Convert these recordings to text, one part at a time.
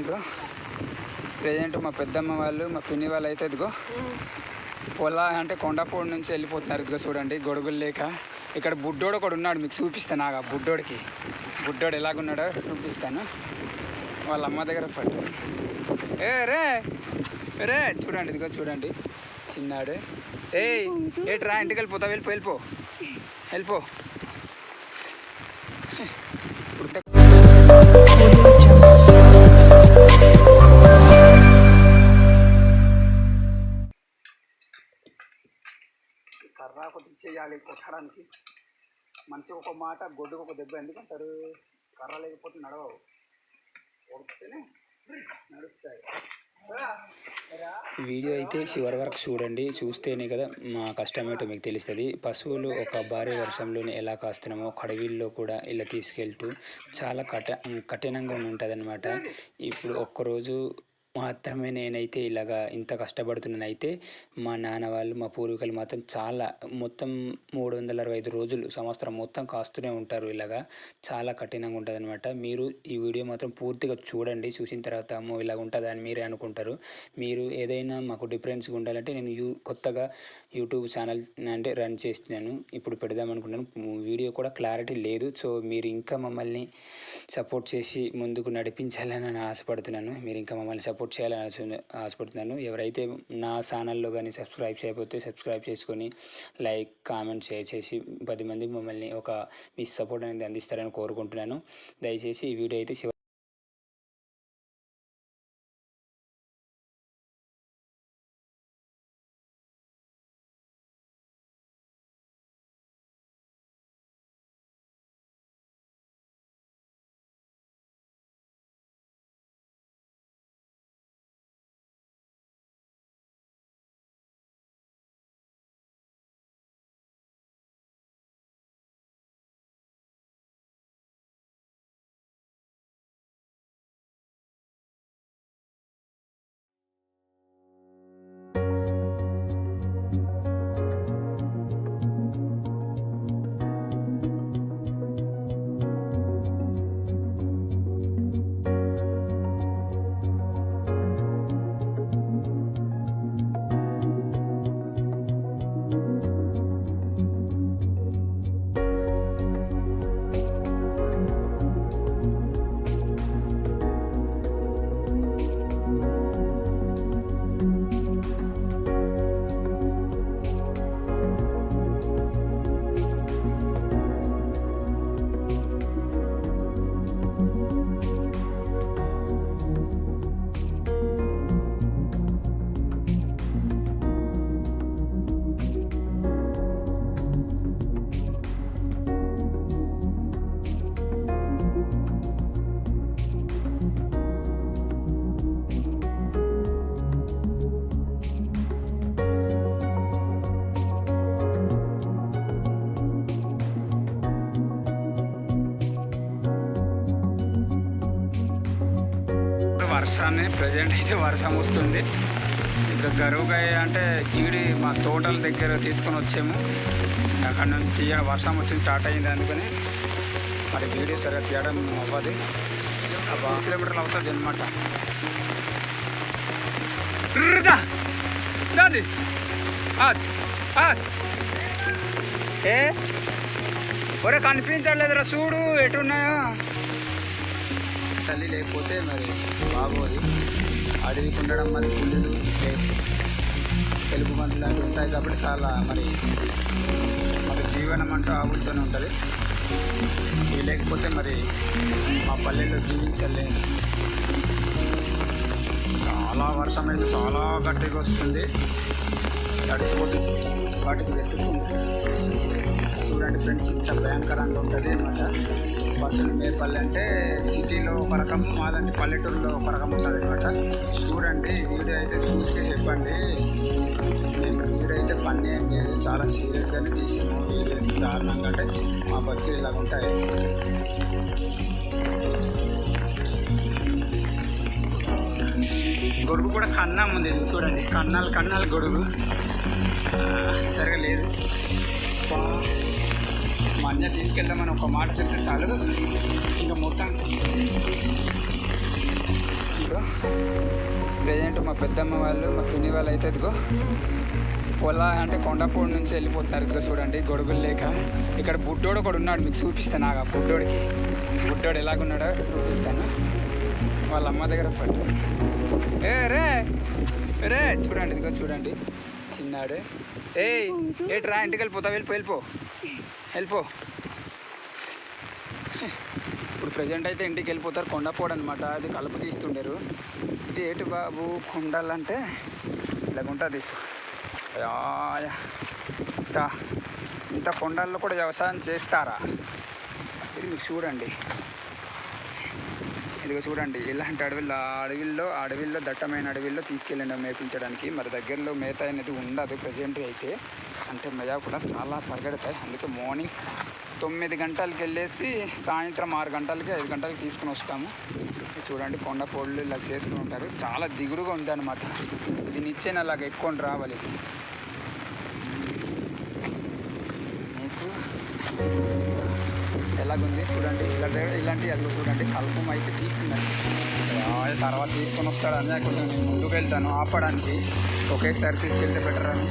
చేస్తుండ్రు ప్రజెంట్ మా పెద్దమ్మ వాళ్ళు మా పిన్ని వాళ్ళు అయితే ఇదిగో. పొలా అంటే కొండపూడి నుంచి వెళ్ళిపోతున్నారు ఇదిగో చూడండి గొడుగులు లేక. ఇక్కడ బుడ్డోడు ఒకడు ఉన్నాడు మీకు చూపిస్తాను ఆగా బుడ్డోడికి. బుడ్డోడు ఎలాగున్నాడో చూపిస్తాను. వాళ్ళ అమ్మ దగ్గర పట్టు. ఏ రే రే చూడండి ఇదిగో చూడండి. చిన్నాడు. ఏయ్ ఏట్రా ఇంటికి వెళ్ళిపోతా వెళ్ళిపో వెళ్ళిపో. వెళ్ళిపో. చేయాలి కొట్టడానికి. మనిషి ఒక మాట గొడ్డుకు ఒక దెబ్బ ఎందుకంటారు? కర్ర లేకపోతే నడవవు. కొడితేనే నడుస్తాయి. వీడియో అయితే చివరి వరకు చూడండి. చూస్తేనే కదా మా కష్టం ఏంటో మీకు తెలుస్తుంది. పశువులు ఒక భారీ వర్షంలోనే ఎలా కాస్తున్నామో కడవీల్లో కూడా ఇలా తీసుకెళ్తూ చాలా కఠ కఠినంగా ఉంటుంది ఇప్పుడు ఒక్కరోజు మాత్రమే నేనైతే ఇలాగా ఇంత కష్టపడుతున్నానైతే మా నాన్న వాళ్ళు మా పూర్వీకులు మాత్రం చాలా మొత్తం మూడు వందల అరవై ఐదు రోజులు సంవత్సరం మొత్తం కాస్తూనే ఉంటారు ఇలాగా. చాలా కఠినంగా ఉంటుంది అనమాట మీరు ఈ వీడియో మాత్రం పూర్తిగా చూడండి చూసిన తర్వాత అమ్మో ఇలాగ ఉంటుందా అని మీరే అనుకుంటారు. మీరు ఏదైనా మాకు డిఫరెన్స్గా ఉండాలంటే నేను యూ కొత్తగా యూట్యూబ్ ఛానల్ అంటే రన్ చేస్తున్నాను. ఇప్పుడు పెడదాం అనుకుంటున్నాను. వీడియో కూడా క్లారిటీ లేదు. సో మీరు ఇంకా మమ్మల్ని సపోర్ట్ చేసి ముందుకు నడిపించాలని నేను ఆశపడుతున్నాను. మీరు ఇంకా మమ్మల్ని సపోర్ట్ చేయాలని ఆశ- ఆశపడుతున్నాను. ఎవరైతే నా ఛానల్లో కానీ సబ్స్క్రైబ్ చేయకపోతే సబ్స్క్రైబ్ చేసుకొని లైక్ కామెంట్ షేర్ చేసి పది మందికి మమ్మల్ని ఒక మీ సపోర్ట్ అనేది అందిస్తారని కోరుకుంటున్నాను. దయచేసి ఈ వీడియో అయితే వర్షాన్ని ప్రజెంట్ అయితే వర్షం వస్తుంది. ఇక్కడ గరువుగాయ అంటే జీడి మా తోటల దగ్గర తీసుకొని వచ్చాము. అక్కడ నుంచి తీయడం వర్షం వచ్చింది స్టార్ట్ అయింది అందుకని మరి వీడియో సరిగ్గా తీయడం అవ్వదు. ఆ కిలోమీటర్లు అవుతుంది అనమాట ఏ? ఒరే కనిపించట్లేదురా చూడు ఎటున్నాయో. తల్లి లేకపోతే మరి బాగోదు అడవికి ఉండడం మరి పుల్లులు తెలుగు మందులు లాంటివి ఉంటాయి కాబట్టి చాలా మరి మరి జీవనం అంటూ ఆగుతూనే ఉంటుంది. ఇవి లేకపోతే మరి మా పల్లెల్లో జీవించలేము చాలా వర్షం అయితే చాలా గట్టిగా వస్తుంది. తడిసిపోతుంది. వాటికి వెతుక్కుంది చూడండి ఫ్రెండ్స్ ఇంత భయంకరంగా ఉంటుంది అనమాట బస్సులు మే పల్లె అంటే సిటీలో ఒక రకం మాదంటే పల్లెటూరులో ఒక రకం ఉంటుంది అనమాట చూడండి వీడియో అయితే చూసి చెప్పండి. మేము మీరైతే పని ఏం లేదు చాలా సీరియస్గానే తీసాము వీడియో దారుణంగా అంటే మా బస్సులు ఇలాగ ఉంటాయి. గొడుగు కూడా కన్నం ఉంది చూడండి. కన్నాలు కన్నాలు గొడుగు. సరిగా లేదు. దీనికి వెళ్దాం తీసుకెళ్దామని ఒక మాట చెప్తే చాలు. ఇంకా మొత్తం ఇదిగో. ప్రజెంట్ మా పెద్దమ్మ వాళ్ళు మా పిన్ని వాళ్ళు అయితే ఇదిగో పొలా అంటే కొండపూడి నుంచి వెళ్ళిపోతున్నారు ఇదిగో చూడండి గొడుగులు లేక. ఇక్కడ బుడ్డోడు ఒకడు ఉన్నాడు మీకు చూపిస్తాను ఆగా బుడ్డోడికి. బుడ్డోడు ఎలాగున్నాడో చూపిస్తాను. వాళ్ళ అమ్మ దగ్గర పట్టు. ఏ రే రే చూడండి ఇదిగో చూడండి. చిన్నాడు. ఏయ్ ఏట్రా ఇంటికి వెళ్ళిపోతావు? వెళ్ళిపో వెళ్ళిపో. వెళ్ళిపో. ఇప్పుడు ప్రజెంట్ అయితే ఇంటికి వెళ్ళిపోతారు. కొండపోడు అనమాట అది కలుపు తీస్తుండరు. ఇది ఏటు బాబు? కొండలంటే ఇలాగుంటుంది ఇంత ఇంత కొండల్లో కూడా వ్యవసాయం చేస్తారా? ఇది మీకు చూడండి. ఇదిగో చూడండి. ఇలాంటి అడవిలో అడవిల్లో అడవిల్లో దట్టమైన అడవిల్లో తీసుకెళ్ళండి మేపించడానికి. మరి దగ్గరలో మేత అనేది ఉండదు. ప్రజెంట్ అయితే అంటే మెజా కూడా చాలా పరిగెడతాయి. అందుకే మార్నింగ్ తొమ్మిది గంటలకు వెళ్ళేసి సాయంత్రం ఆరు గంటలకి ఐదు గంటలకి తీసుకుని వస్తాము. చూడండి కొండ పొళ్ళు ఇలా చేసుకుని ఉంటారు. చాలా దిగుడుగా ఉంది అనమాట ఇది నిచ్చెన అలాగ ఎక్కువ రావాలి. మీకు ఎలాగుంది చూడండి. ఇలా ఇలాంటి అది చూడండి. కల్పం అయితే తీస్తున్నారు. తర్వాత తీసుకొని వస్తాడని కొంచెం నేను ముందుకు వెళ్తాను. ఆపడానికి ఒకేసారి తీసుకెళ్తే బెటర్ అని.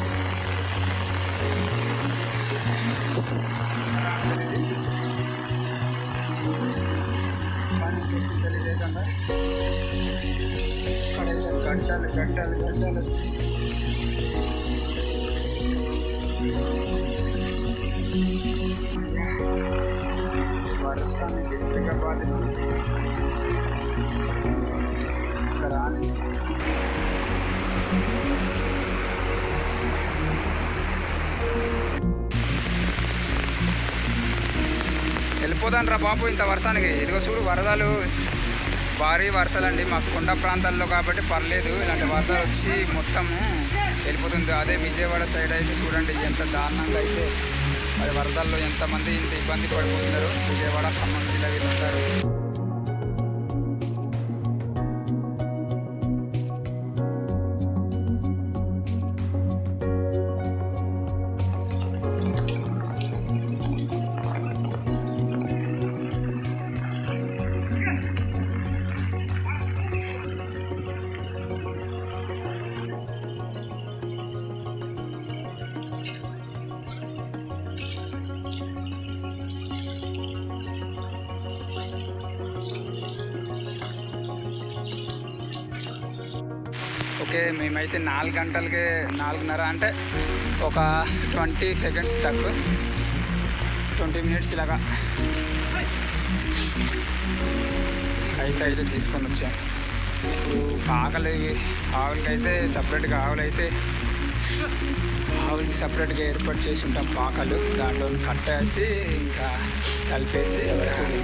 पानी कैसे घंटा घंटा घंटा वर्षा में రా బాబు ఇంత వర్షానికి. ఇదిగో చూడు వరదలు భారీ వర్షాలండి. మాకు కొండ ప్రాంతాల్లో కాబట్టి పర్లేదు. ఇలాంటి వరదలు వచ్చి మొత్తము వెళ్ళిపోతుంది. అదే విజయవాడ సైడ్ అయితే చూడండి ఎంత దారుణంగా అయితే. మరి వరదల్లో ఎంతమంది ఇంత ఇబ్బంది పడిపోతున్నారు. విజయవాడ ఖమ్మం ఓకే మేమైతే నాలుగు గంటలకి నాలుగున్నర అంటే ఒక ట్వంటీ సెకండ్స్ తక్కువ. ట్వంటీ మినిట్స్ ఇలాగా. అయితే అయితే తీసుకొని వచ్చాం. ఇప్పుడు ఆకలి ఆవులకైతే సపరేట్గా ఆవులైతే అయితే ఆవులకి సపరేట్గా ఏర్పాటు చేసి ఉంటాం పాకలు. దాంట్లో కట్టేసి ఇంకా కలిపేసి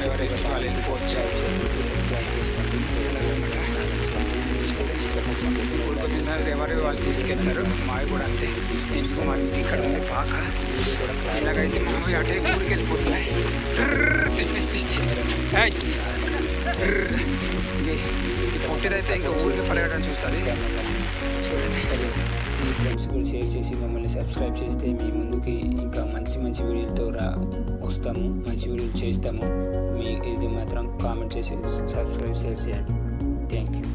ఎవరైతే వాళ్ళు వెళ్ళిపోవచ్చు. ఊరుకొచ్చిన ఎవరు వాళ్ళు తీసుకెళ్తారు. మావి కూడా అంతే. ఎందుకు మా ఇంటి ఇక్కడ ఉంది పాక. ఇలాగైతే మావి అటే ఊరికి వెళ్ళిపోతున్నాయి పొట్టిదైతే ఇంకా ఊరికి పరిగెట్టడం చూస్తుంది. చూడండి. మీ ఫ్రెండ్స్ కూడా షేర్ చేసి మమ్మల్ని సబ్స్క్రైబ్ చేస్తే మీ ముందుకి ఇంకా మంచి మంచి వీడియోలతో రా వస్తాము. మంచి వీడియోలు చేస్తాము. మీ ఇది మాత్రం కామెంట్ చేసి సబ్స్క్రైబ్ షేర్ చేయండి. Thank you